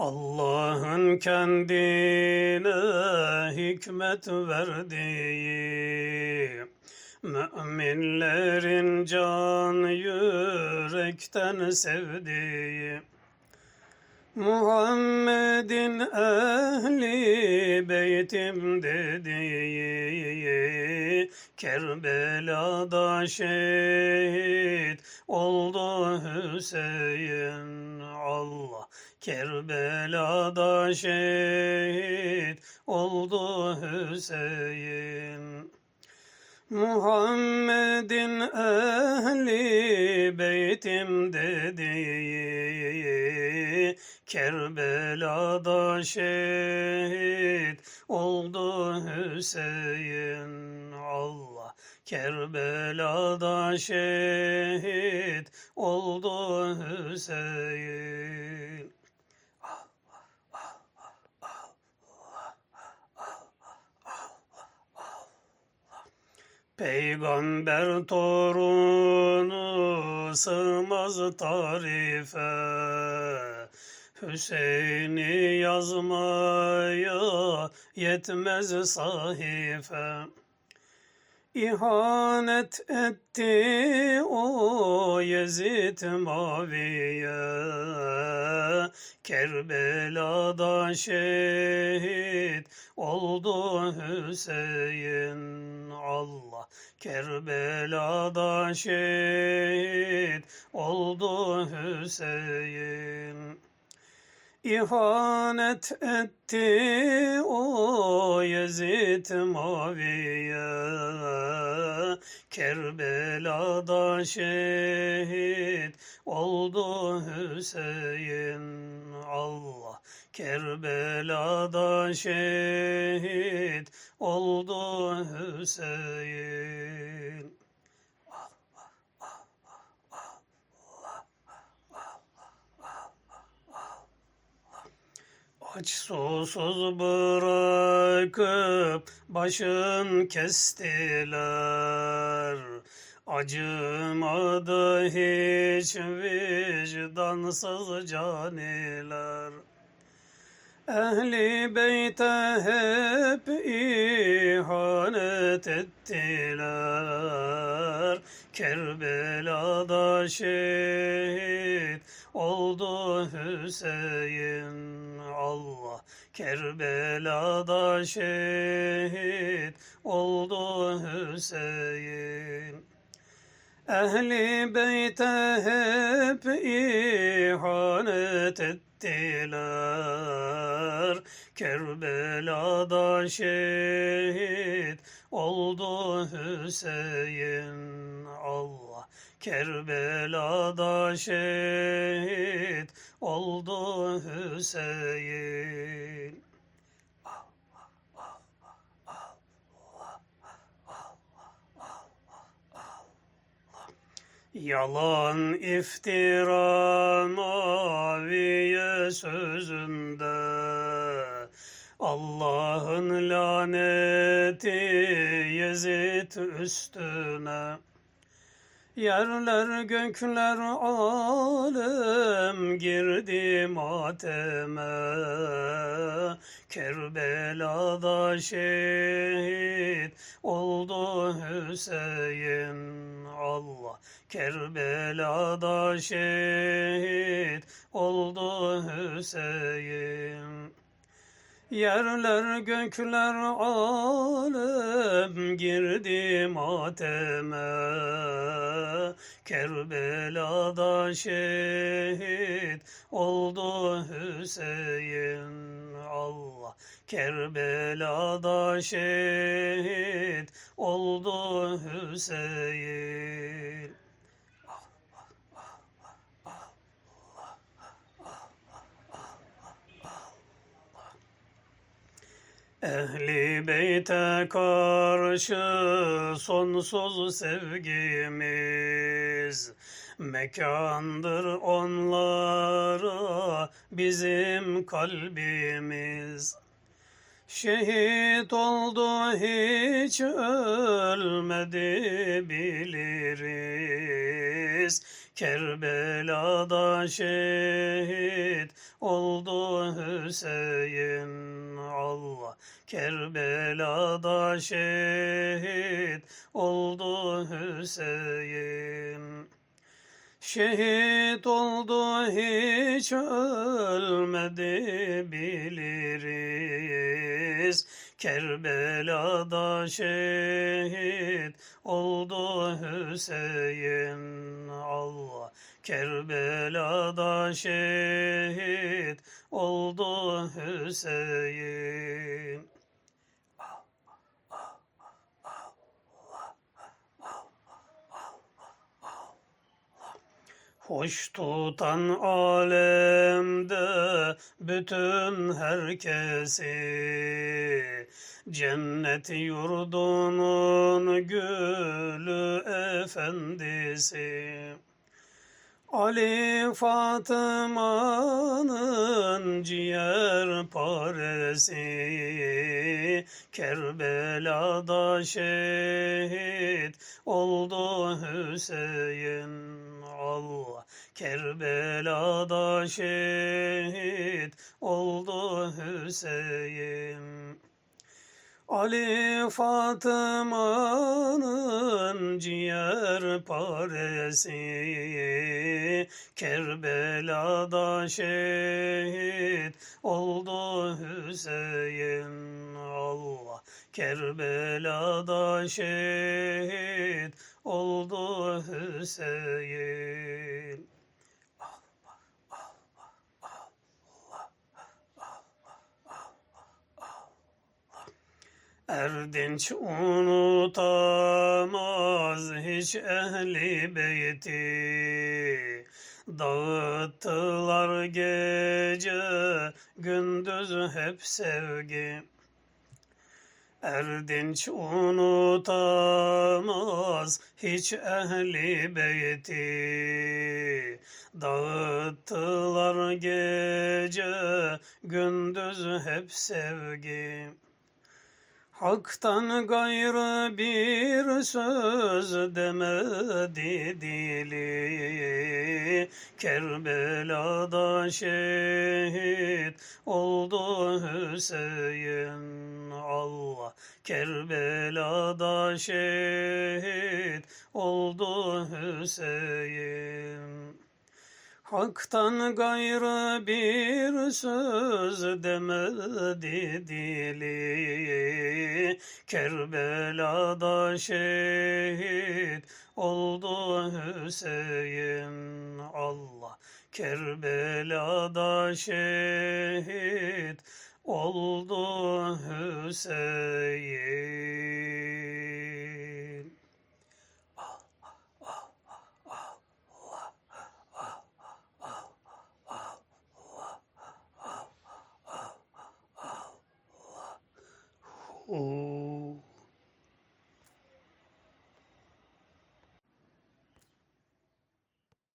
Allah'ın kendine hikmet verdiği Müminlerin can yürekten sevdiği Muhammed'in ehli beytim dediği Kerbela'da şehit oldu Hüseyin Allah Kerbela'da şehit oldu Hüseyin. Muhammed'in ehli beytim dediği Kerbela'da şehit oldu Hüseyin. Allah Kerbela'da şehit oldu Hüseyin. Peygamber torunu sığmaz tarife. Hüseyin'i yazmaya yetmez sahife İhanet etti o Yezid Maviye Kerbela'da şehit oldu Hüseyin Allah. Kerbela'da şehit oldu Hüseyin. İhanet etti Maviye Kerbela'da şehit oldu Hüseyin. Allah Kerbela'da şehit oldu Hüseyin susuz bırakıp başın kestiler. Acımadı hiç vicdansız caniler. Ehli beyte hep ihanet ettiler. Kerbela'da şehit oldu Hüseyin Allah. Kerbela'da şehit oldu Hüseyin. Ehli beyte hep ihanet ettiler. Kerbela'da şehit oldu Hüseyin Allah. Kerbela'da şehit oldu Hüseyin. Yalan iftira maviye sözünde Allah'ın laneti Yezid üstüne. Yerler gökler alem girdi mateme Kerbela'da şehit oldu Hüseyin Allah Kerbela'da şehit. Oldu Hüseyin Yerler gökler alem girdi mateme Kerbela'da şehit oldu Hüseyin Allah. Kerbela'da şehit oldu Hüseyin Ehli beyte karşı sonsuz sevgimiz. Mekandır onlara bizim kalbimiz. Şehit oldu hiç ölmedi biliriz. Kerbela'da şehit oldu Hüseyin Allah. Kerbela'da şehit oldu Hüseyin. Şehit oldu hiç ölmedi biliriz. Kerbela'da şehit oldu Hüseyin Allah. Kerbela'da şehit oldu Hüseyin. Hoş tutan alemde bütün herkesi Cennet yurdunun gülü efendisi Ali Fatıma'nın ciğer paresi Kerbela'da şehit oldu Hüseyin Allah. Kerbela'da şehit oldu Hüseyin Ali Fatıma'nın ciğer paresi Kerbela'da şehit oldu Hüseyin. Allah Kerbela'da şehit oldu Hüseyin Erdinç unutamaz hiç ehli beyti. Dağıttılar gece gündüz hep sevgi. Erdinç unutamaz hiç ehli beyti. Dağıttılar gece gündüz hep sevgi Hak'tan gayrı bir söz demedi dili. Kerbela'da şehit oldu Hüseyin Allah. Kerbela'da şehit oldu Hüseyin Hak'tan gayrı bir söz demedi dili. Kerbela'da şehit oldu Hüseyin Allah. Kerbela'da şehit oldu Hüseyin